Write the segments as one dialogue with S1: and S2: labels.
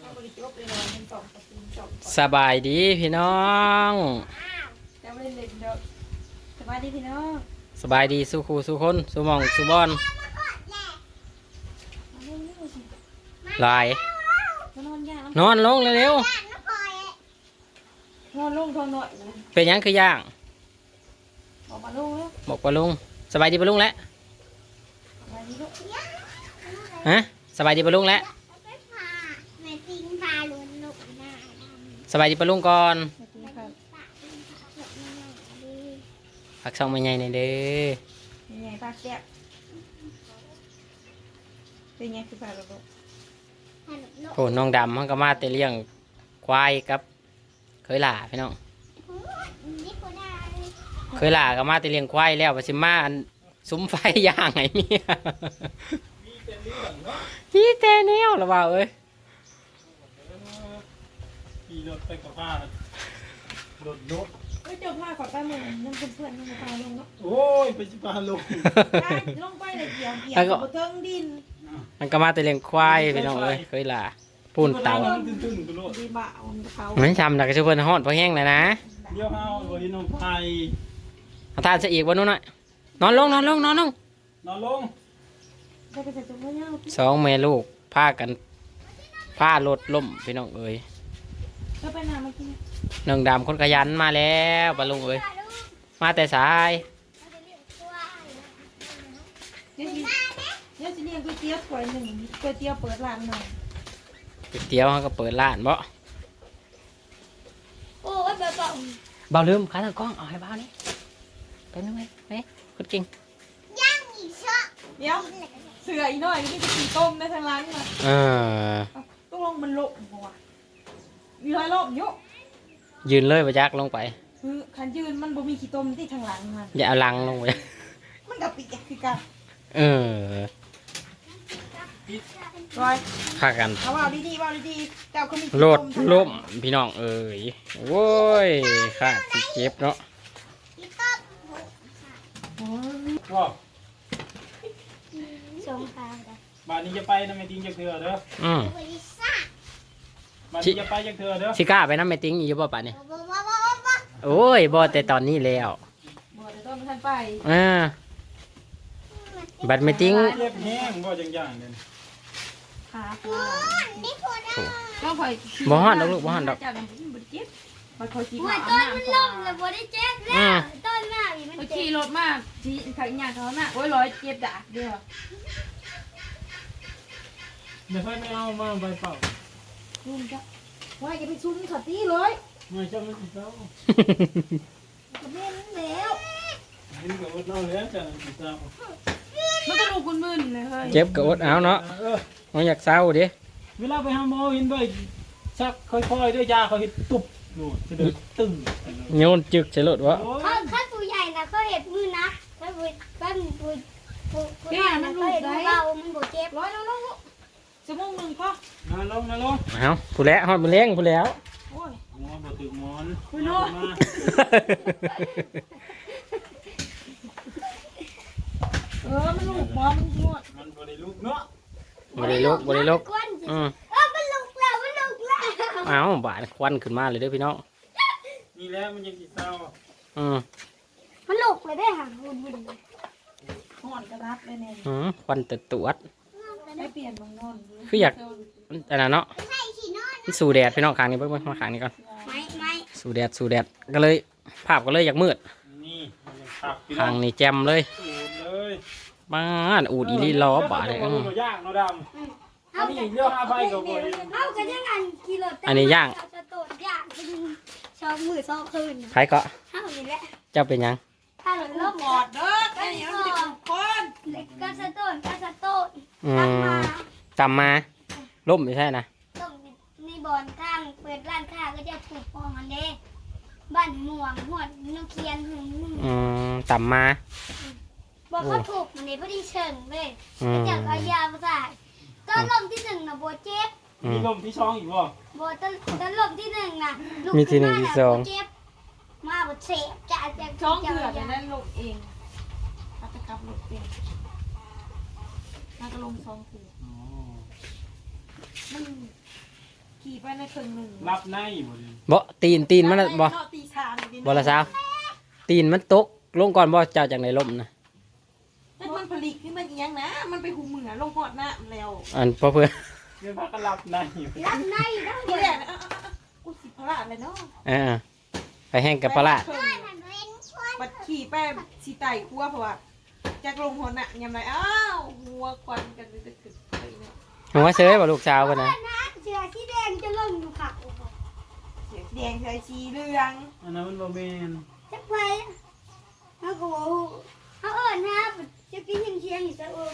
S1: เอาบริจบเลยเนาะเป็นสองกับเป็นสอง
S2: สบายดีพี่น้อง
S1: แล้วเล่นเล่นเด้อสวัสดีพี่น้อง
S2: สบายดีสู้ครูสู้คนสู้หมองสู้บอล
S1: มาเล่นนี่สิ
S2: หลาย
S1: มานอนยาก
S2: นอนลงเร็วน
S1: อนลงทนหน่อย
S2: ๆเป็นหยังคือย่าง
S1: ออกมาลงแล้ว
S2: บอกปลาลุงสบายดีปลาลุงแล้ว
S1: สวัสดีลูก
S2: ฮะสบายดีปลาลุงแล้ว
S3: แม่ติงพาลุนลูกหน้าดำ
S2: สบายดีปลาลุงก่อน
S1: สวัสดีครับ
S3: ปะติงพาลูกหน้าดี
S2: ผักซองไม่ใหญ่ในอยเด้อ
S1: เป็นไงป้าแก้วเป็นไงคือป้าลูก
S3: พาลูกลูก
S2: โอ้น้องดำมันก็มาแต่เลี้ยงควายกับเคยหล่าพี่น้อง
S3: นี่ก็ได้
S2: เคยหล่าก็มาแต่เลี้ยงควายแล้วว่าสิมาอันซุ้มไฟย่างไงเมียมีแต่แนวละว่าเอ้ย
S4: ขี่รถไปกับผ้าน่ะรถรถ
S1: เอ้ยเจ้าผ้าขอแป๊บนึงนั่งเพื่อนๆนั่งพาลงเนาะ
S4: โอ้ย ไปสิพาลง
S1: ลงไปเลยเกี่ยวเกี่ยวบนเทิงดิน
S2: มันก็มาแต่เลี้ยงควายพี่น้องเอ้ยเคยหล่าปูนเตา
S4: ตึ้งๆกูรถ
S1: ดีบ่าวเขา
S2: ไม่ทำดักกระชุบเพิ่นฮอดพอแห้งเลยนะ
S4: เดี๋ยวเฮาบ่เห็นน้องไผ
S2: เอาทานซะอีกวันนู้นหน่อยนอนลงนอนลงนอนลง
S4: นอนลง
S1: ได้ไปใส่ถุงมือยาว
S2: สองแม่ลูกพากันพารถล่มพี่น้องเอ้ย
S1: ก็ไปนามากิน
S2: หนึ่งดำคนขยันมาแล้วปะลุงเอ้ยมาแต่สาย
S1: เดี๋ยวสิเดี๋ยวสิเลี้ยงก๋วยเตี๋ยวถ้วยหนึ่งก๋วยเตี๋ยวเปิดร้านหน่อย
S2: ก๋วยเตี๋ยวเขาก็เปิดร้านบ่
S3: โอ้ยแบบแบบ
S2: เบาลืมขาทางกล้องเอาให้เบานี่ไปบนึงไหมไปคุณจริง
S3: ย่างอีกช็อก
S1: เดี๋ยวเสืออีกหน่อยนี่จะกินต้มในทางร้านมา
S2: เออ
S1: ต้องลงมันโลกหัว มีร้อยรอบเยอะ
S2: ยืนเลยประจักลงไป
S1: คือคันยืนมันบ่มีขี้ต้มที่ทางหลังมัน
S2: อย่าเอาลังลงไป
S1: มันกับปีกคือกัน
S2: เออ
S1: ร้อย
S2: พากัน
S1: เอาว่าดีๆว่าดีๆเจ้าเขามีขี้
S2: โล
S1: ต้
S2: ด
S1: มทางหง
S2: ล่มพี่น้องเอ้ยโว้ยขาดสิเจ็บเนาะ
S3: อีกต๊อบ
S1: โอ้ย
S4: ว่า
S3: สงครามกัน
S4: บ้านนี้จะไปนะแม่ติงจักเทื่อเด้อ
S2: อืม
S3: บริ ษัท
S4: บ้านนี้จะไปจักเทื่อเด้อ
S2: สิกล้าไปน้ำเมติ้งอีกบ่ป่านนี้
S3: บ้าบ้าบ้าบ้าบ้า
S2: โอ้ยบ่แต่ตอนนี้แล้ว
S1: บ่แต่ต้นท่านไป
S2: อ่าบัดเมติ้ง
S4: เจ็บแห้งบ่จังอย่างเนี่ย
S1: ขาป
S3: โอ้
S1: วด
S3: ยนี่พูดได้
S1: ต้องคอย
S2: บ่ฮอดดอกลูกบ่ฮอดดอก
S1: เจ้ามันบ่เจ็บมันคอยขี่
S3: หัว
S1: ขา
S3: ต้นมันลงเลยบ่ได้เจ็บแล้ว ต้นหน้าอีกมัน
S1: คอย
S3: เจ็
S1: ขี่
S3: บ
S1: รถมากขี่ขันยางเขาหน้าโอ้ยร้อยเจ็บด่าเดียว
S4: เดี๋ยวค่อยไม่เอามาใบเป่า
S1: ลุงจ้ะว่าจะไปชุ่มขัดตีเลย
S4: ไม่ใช่ไม่ใช่เจ้า
S1: กระเบนแล้ว
S4: เห็นกับว่าเราแล้วจ้ะสิเจ้า
S1: มันก็ดูคุณมึนเลยเฮ้ย
S2: เจ็บก็อดเอาเนาะ
S4: เออ
S2: มันอยากเศร้าดิ
S4: เวลาไปหาหมอเห็นด้วยชักค่อยๆด้วยยาเขาเห็นตุบดูจะเดินตึง
S2: โยนจึกใส่รถวะ
S3: เขาเขาตัวใหญ่นะเขาเห็ดมือนะเขาบุยเขาบุยบุยบุยนะเขาเห็ดมือเบามันบ่เจ็บ
S1: ร้อยแล้วลูก ชั่วโมงหนึ่งพอ
S4: มาลงมาลง
S2: เอาผู้แล้วฮอดมือเลี้ยงผู้แล้ว
S1: โอ้ย
S4: หมอบ่ถึงหมอน
S1: ไม่รู้
S4: มา
S1: เออมันลูกบอมันงวด
S4: มันบ่ได้ลุกเนาะ
S2: บริลุกบริลุกอืม
S3: เออมันลุกแล้วมันลุกแล้ว
S2: เอาบาดควันขึ้นมาเลยเด้อพี่น้อง
S4: นี่แหละมันยังสิเศร้า
S2: อืม
S3: มันลุกเลยได้ห่างวุ่นวุ่น
S1: ห่อนกระดับเลยเนี่ย
S2: อืมควันตดตวด
S1: ไม่เปลี่ยนมังนอน
S2: คืออยากอันนั้นเนาะ
S3: ใช่สินอน
S2: มันสู่แดดพี่น้องขางนี้เบิ่งเบิ่งมาขางนี้ก่อน
S3: ไม่ไม่
S2: สู่แดดสู่แดดก็เลย ภาพก็เลยอยากมืด
S4: นี่มันยังขับพี่น้
S2: ขาง
S4: อง
S2: นี้แจ่มเลย
S4: สูดเลย
S2: บ้านอูดอีหลีล้อบาดเลย
S4: เอ
S2: อื
S4: อ
S2: ม
S4: ย่างเนาะดำอันนี้เรื่องอาไปกับบ่ได้
S3: เอากันยังอันกิโล
S2: อันนี้ย่าง
S3: จะโตดย่างเป็นชอบมือชอบคืน
S2: ใครก็
S3: เท่านี้แหละ
S2: เจ้าเป็นหยัง
S3: ถ้าหล่น
S1: ลู
S3: ล่
S1: ก
S3: ม
S1: หมอดเด้อไอ้เนี่ยมันจะคน
S3: เล็กก็สะโตนก็สะโตน
S2: อื
S3: ตั้ง
S2: ม
S3: มา
S2: ตำมาล่มไม่ใช่นะ
S3: ต้องมีบอลข้าง เปิดร้านค้าก็จะถูกปองอันเด้บ้านม่วงหวดนกเคียนหึง
S2: อืมตำมา
S3: บอกเขาถูกมันนี่พอดีเชิงเลย
S2: อืม
S3: จากเอายามาใส่ต้นลมที่หนึ่งนะโบเจ็บ
S2: อื
S4: มี
S2: ม
S4: ลมที่ช่องอีกบ่
S3: โบต้นต้นลมที่หนึ่งนะลูก
S2: มีที่หนึ่งที่สอง
S3: ขึ้นมาน่ะบ่เจ็บมาบดเสพจะจะ
S1: ช่อง
S3: จะ
S1: เถื่อน
S3: ยา
S1: นั่นลูกเองอัตกับลูกเอง น่าจะลงซองเถื่อน
S4: อ๋อ
S1: มันขี่ไปในครึ่งหนึ่ง
S4: รับในบ่ดิ
S2: บ่ตีนตีนมันน่ะบ่
S1: เาะตีสามดิ
S2: บ่ละสาวตีนมันตกลงก่อนบ่เจ้าจากในลมนะ
S1: มันมันผลิตขึ้นมาอีหยังนะ มันไปหูเหมือลงหอดน้ำแล้ว
S2: อันพอเพื่อ
S4: เดี๋ยวพากันรับใน
S3: รับในได้
S1: นี่แหละนะอะอะอะกูสิพลาดเลยเนาะ
S2: เออไปแห้งกับปลาร้า
S1: ครึ่งบัดขี่ไปสีไต่ครัวเพราะว่า จากลงหอดน่ะยำไรอ้าวหัวควันกันเลยตึกๆไปเนี่ย
S2: หัวเสยบ่ลูกสาวกันนะ
S3: นะเสือสีแดงจะลงอยู่ค่ะ
S1: เสียงแดงใส่ชีเหลือง
S4: อันนั้นมันบ่แม่น
S3: จะไปเขาก็บอกเขาเอิญนะจะกินเชียงเชียงอยู่ซะเออ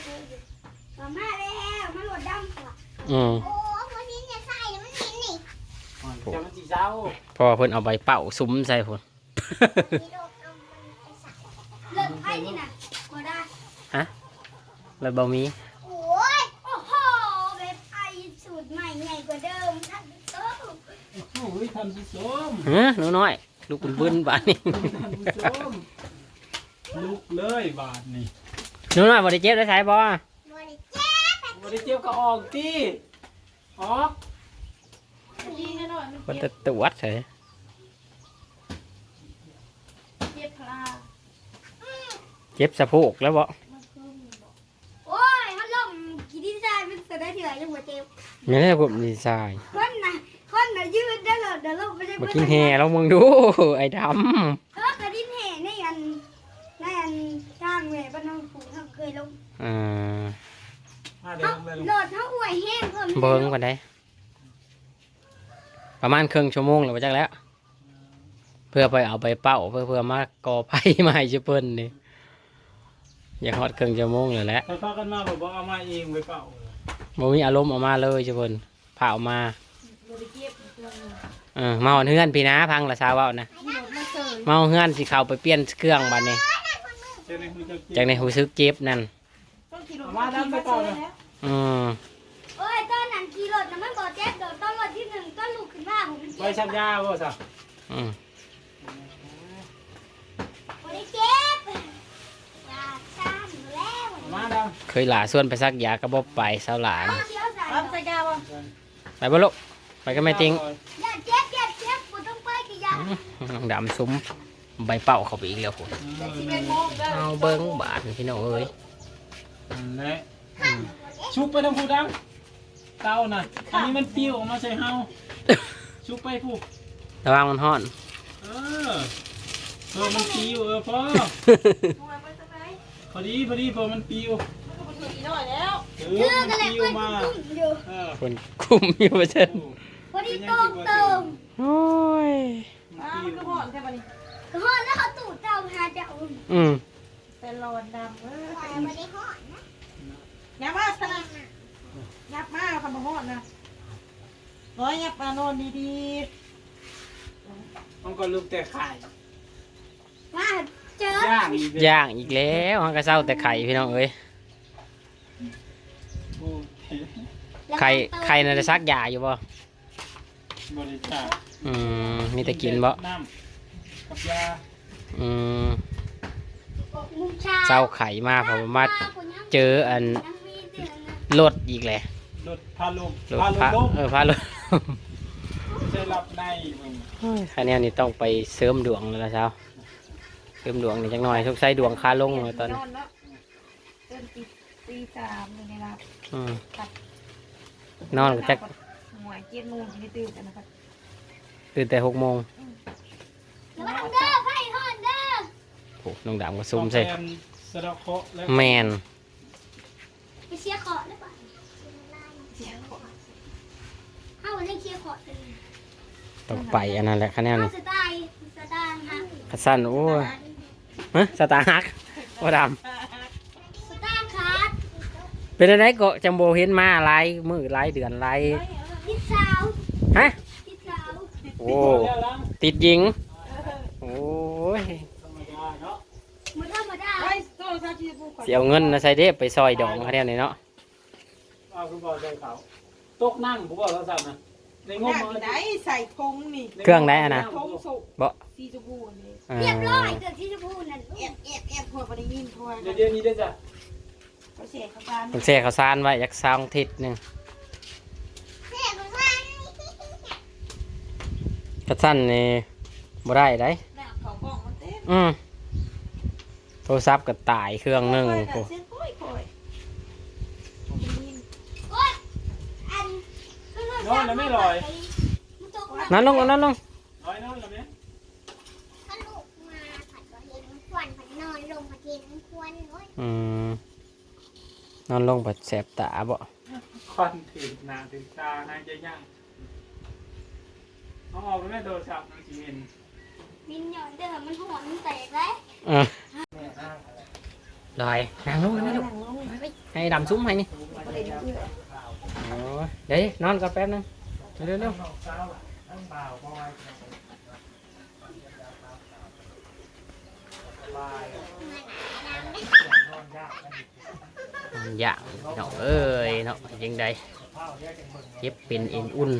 S3: มามาแล้วมาโหลดดำค่ะ
S2: อืม
S3: โอ้คนนี้เนี่ยใส่มันเห็นนี่
S4: อ๋อจะมันสิเช้า
S2: เพอเพิ่นเอาใบเป่าซุ้มใส่พุ่น
S3: เลิกไพ่นี่นะก็ได้
S2: แล้วบ่มี
S3: โอ้ยโอ้โหแบบไอสูตรใหม่ใหญ่กว่าเดิมท่านผู้ชม
S4: โอ้ยท่านผู้ชม
S2: เฮ้อหนูน้อยลูกบุญๆบาดนี้
S4: ท่านผู้ชมลุกเลยบาทนี่
S2: หนูน้อยบ่ได้เจ็บได้ใช้บ่
S3: บริเจ็บ
S4: บ่ได้เจ็บก็ออกติออก
S1: ดีแน่นอนมัน
S2: เพิ่น
S1: เจ็
S2: จะ
S1: บ
S2: ตรวจเฉย
S1: เจ็บพลาด
S2: เจ็บสะโพกแล้วบ่
S1: มันคือมีบอก
S3: โอ้ยฮัลโหลกินที่ใจมันจะได้เถื่อนยังหัว เจ็บ
S2: ไม่ได้ผมดีไซน์
S3: คนน่ะคนน่ะยืดได้เลยเดี๋ยวเราไปได้
S2: มากินแห่แล้วมึงดูไอ้ด
S3: เออกระดิ่งแห่ในอันในอันจ้างแม่บ้านน้องผูเขาเคยลงำ
S2: อ่า
S4: มาเดี๋ย
S3: เขา
S4: วลงไปลง
S3: โหลดเขาอวยแห้งเพิ่ม
S2: เบิ้งก่อนได้ ประมาณครึ่งชั่วโมงหรือว่าจักแล้ว เพื่อไปเอาไปเป้าเพื่อเพื่อมากอไผ่มาให้ชิเปิ้นนี่อยากฮอดครึ่งชั่วโมงเลยแหละ
S4: ไปพากันมาบอกว่าเอามาเองไปเปล่า
S2: บ่มีอารมณ์ออกมาเลยชิเปิ้นผ่าออกมา
S1: บริเจ็บอีกตัวหนึง
S2: เออมาเอาเฮือนพี่นะพังละซาวเว้านะ
S1: ที่รถมาเสย
S2: มาเอาเฮือนสิเข้าไปเปลี่ยนเครื่องบัดนี้
S4: เจ้าในหูจัก
S2: จากในหูซึกเจ็บนั่น
S1: ต้องขี่รถมาขี่มาเสยแล้ว
S2: อืม
S3: โอ้ยตอนนั้นขี่รถน่ะมันบ่เจ็บโดดต้นรถที่หนึ่งต้นลูกขึ้นมาผมเป็น
S4: ไปชักยาบ่ซะ
S2: อืม
S3: บ่ได้เจ็บอยากช้ำอยู่แล้ว
S4: เอา มาดัง
S2: เคยหลาส่วนไปซักยากระบบไปสาวหลาน
S3: เอาเดี๋ยวใส่
S1: รับใส่กาวะ
S2: ไปบ่ลูกไปก็ไม่ติ้ง
S3: อย่าเจ็บอย่าเจ็บบ่ต้องไปกี่อยาง
S2: น้องดำซุ้มใบเป่าเข้าไปอีกแล้วผม
S1: สิบเอ็ดโมงเด้อ
S2: เอาเบิ้งบาทพี่น้องเอ้ย
S4: นั่นแหละชุบไปทางผู้ดังเตาน่ะอันนี้มันปิ้วออกมาใส่เฮาชุบไปผู้
S2: ระวังมันฮ้อน
S4: เออเออมันปิ้วเออพอ
S1: อ
S4: ดีพอดีพอมันปิ้ว
S1: มันก็มาถึงอีกหน่อยแล้ว
S4: เอ
S3: เชื่
S4: อ
S3: อ
S4: มัน
S3: กันแหละ
S4: ปิ้ว
S3: เพื่อน
S4: มา
S3: กุ้มอยู่
S4: เออ
S2: คนคุมอยู่เช่น
S3: พอดีโตงเติม
S2: โอ้ย
S1: อ้าวมันก็หอนแค่ปะนี่
S3: ก็ฮอดแล้วเขาตู่เจ้าหาเจ้า
S2: อืม
S1: แต่ร้อนดำเออ
S3: บ่ได้ฮอดนะ
S1: ยับมาสนะยับมาคำว่าหอนนะร้อยยับมานอนดี
S4: มันก็ลูกแต่ไข่
S3: มาเจอ
S4: ย่างอีกเลย
S2: ย่างอีกแล้วฮังกระเซ้าแต่ไข่พี่น้องเอ้ย
S4: โอ้ย
S2: ไข่ไข่น่าจะซักยาอยู่บ่
S4: บริจาค
S2: อืมมีแต่กินบ่
S4: น้ำกับยา
S2: อืม
S3: มุมชา
S2: เจ้าไข่มาเพอมาเจออันรถอีกแหละ
S4: รถพาลม
S2: รถ
S4: พาล
S2: พาม
S4: ลม
S2: เออพารถ
S4: ใช่รับในมึง
S2: คันนี้นี่ต้องไปเสริมดวงแล้วล่ะเช้า เสริมดวงนี่จังหน่อยทุกไส้ดวงคาลงเลยตอน
S1: น
S2: นี้
S1: อนแล้วเต้นตีตีสามเลยนะครับ
S2: อืมนอนก็จัก
S1: หวยเจ็ดโมงจะได้ตื่นกันนะครับ
S2: ตื่นแต่หกโมง
S3: ระวังเด้อไพ่ฮอดเด้อ
S2: โอ้น้องดำก็ซุ่มใส่
S4: แฟนสะเดาะเคราะห์แล้ว
S2: แมน
S3: ไปเชียร์ขอดหรือเปล่า
S1: เสียงของ
S3: เฮาเล่นเชียร์ขอดเลย
S2: ต้องไปอันนั้นแหละคะแนน
S3: เฮา
S2: นี่
S3: สไตล์สไตล์ฮะ
S2: คัดสั้นโอ้ย ฮะสตาร์ฮักว่าด
S3: สไตล์ขาดำ
S2: เป็นอะไรก็จังโบเห็นมาหลายมือหลายเดือนหลาย
S3: พิษสาว
S2: ฮะ
S3: พิษสาว
S2: โอ้
S4: แล้วล้าง
S2: ติดยิง โอ้ย
S4: ธรรมดาเนาะ
S3: บ่ธรรมดา
S1: ไอ้โซ่ซาจีบุก
S2: เสียเงินนะใส่เด้ไปซอยดองคะแนนนี่เนาะ
S4: เอาคุณบอกใจเขาตกนั่งผมบอกโทรศัพท์นะในง
S1: ง
S4: บ
S1: ม
S4: มือ
S1: ไหนใส่ธงนี่
S2: เครื่องไหนอะนะ
S1: ธงสุก
S2: บ่
S1: สีชมพูนี่
S2: อ่า
S3: เรียบร้อยเกิดที่จะพูดนั่น
S1: แอบแอบแอบพวกปริยินพวก
S4: เดี๋ยวเดี๋ยวนี้ได้จ้ะ
S1: เขาเสียเขาตาม
S2: ต้องแช่ข้าวสารไว้ยักซองทิศหนึ่ง
S3: เสียของมัน
S2: กระสั้นนี่บ่ได้ได้
S1: แม่เขากล้องมันเต็ม
S2: อืมโทรศัพท์ก็ตายเครื่องหนึง
S1: โอ้
S2: โอ้
S1: เส้นโอ้ยโอ้ย
S3: โอ๊ยอันก็เลิก
S4: นอนแล้วไม่ลอย
S3: มันตกมา
S2: นั่นลงนั่นลง
S4: ลอยนอนแล้วไหม
S3: ถ้าลูกมาผัดก็เห็นควันผัดนอนลงผัดเห็นควันโอ้ย
S2: อืมนอนลงไปแสบตาบ่
S4: ควันถึงหน้าถึงตาหายใจยากเอาออกไปแม่โทรศัพท์มันจีเห็น
S3: มินหย่อนเด้อมันหัวมันแตกเลย
S2: อะลอยนั่งลงนั่งลงให้ดำซุ้มให้นี่โอ้ยเดี๋ยวนอนก่อนแป๊บนึงเร็วๆเร็วๆ อย่างเนาะเอ้ยเนาะยังไดเจ็บเป็นเอ็นอุ่น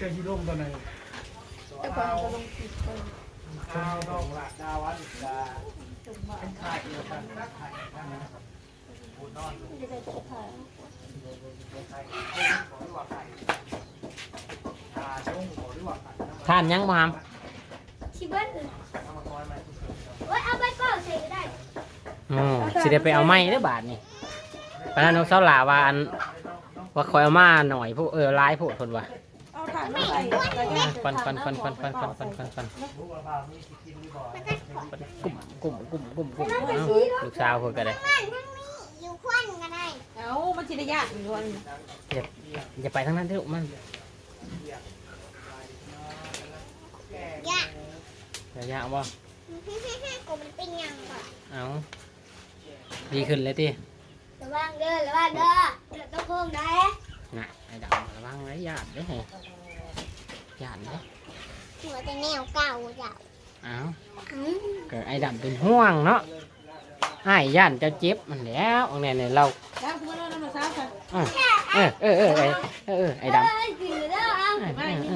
S4: จ้าที่ร่มตัวไหน
S1: แต่ก่อนก็ลงติดไป
S4: ข้าวดอกลักดาวันดาเป็นขายเดียวกันขายกันนะ
S1: จะได้จะถ่าย
S2: ท่านยังบ่ฮาม
S3: ชิเบิ้ลโอ๊ยเอาไปก่อนใส่ก็ได้
S2: อ๋อสิได้ไปเอาไม้เด้อบาทนี่ปานนั้นน้องสาวหลาว่าอันว่าคอยเอามาหน่อยพวกเออหลายพวกเพิ่นว่า
S1: เอาถ่านมาใส่
S2: ปันควันควันควันควันควันควันควันควันกุ่มกุ่มกุ่มกุ่มกุ่มเอ้าลูกสาวเพิ่นก็ได้
S3: นั่นนั่นนี่อยู่ควันก็ได้
S1: เอามันสิได้ยากอยู่ด้วย
S2: อย่าไปทางนั้นเด้อลูกมัน
S3: ยะ
S2: อย่ายากบ่
S3: กูมันเป็นยังก่อน
S2: เอาดีขึ้นเลยติ
S3: ระวังเด้อระวังเด้อเดี๋ยวต้องเพิ่มได้
S2: น่ะไอ้ดำระวังไว้ญาติเด้อญาติเด้อ
S3: หัวแต่แนวเก่าจ้ะ
S2: เอา
S3: อืม
S2: เกิดไอ้ดำเป็นห่วงเนาะไอ้ย่านเจะเจ็บมันแหล้วอันนี้เนี่ยเรา
S1: แล้วคุณว่าเรามาซ้ำค่ะ
S2: เออเออเออเออไอ้เออเออไอ้ดำ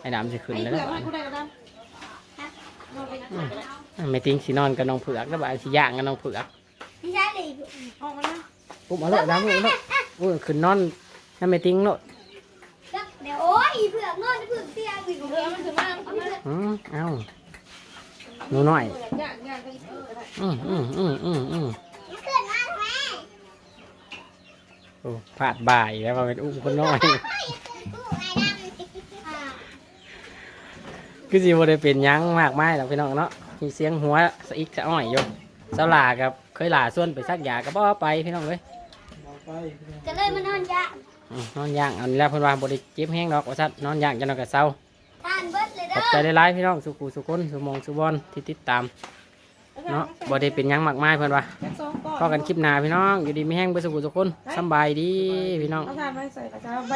S2: ไอ้ดำจะขึ้น
S1: ไอ้
S2: แล้ว
S1: เผือก
S2: นะ
S1: ให้กูได้ก็ได้เราไป
S2: ไม่ติ้งสีนอนกับน้องเผือกแล้วบ่าสีย่างกับน้องเผือก
S3: ไม่ใช่เลย
S1: ออกมานะ
S2: ปุ๊บเอาเลยดำเลยเนาะโอ้ยขึ้นนอนนั่นไม่ติ้งเนาะ
S3: เดี๋ยวโอ้ยเผือกนอนเผือกเตียงอีก
S1: เผือกมันถึงมาก
S3: เอาเผือก
S2: อืมเอ้าหนูน้อย
S1: ยากยากก็อีกก็ได้
S2: อืมอืมอืมอืมอืม
S3: เกิดมาแม่
S2: โอ้พลาดบ่ายแล้วมาเป็นอุ้มคนน้อย
S3: กูไอ้ดำอ่า
S2: คือสิบ่ได้เป็นหยังมากมายหรอกพี่น้องเนาะมีเสียงหัวสะอิกสะอ้อยอยู่เสาหลากับเคยหลาส่วนไปซักยากับบ่ไปพี่น้องเอ้ย
S4: เราไป
S3: ก็เลยมานอนยะ
S2: อืมนอนย่างอันนี้แล้วเพิ่นว่าบ่ได้เจ็บแห้งดอกว่าซั่นนอนย่างจังนอนก็เศร้า
S3: ทานเบิดเลย
S2: ข
S3: เด้
S2: อบ
S3: อ
S2: ใจหลายๆพี่น้องสุขุสุคนสุมองสุบอนที่ติดตามเนาะบ่ได้เป็นหยังมากมายเพิ่นว่า
S1: แค่สองก้อน
S2: พอกันคลิปหน้าพี่น้องอยู่ดีมีแห้งเบ่สุขุสุคนสำบายดีพี่น้อง
S1: เอาถ่านมาใส่กระชาใบ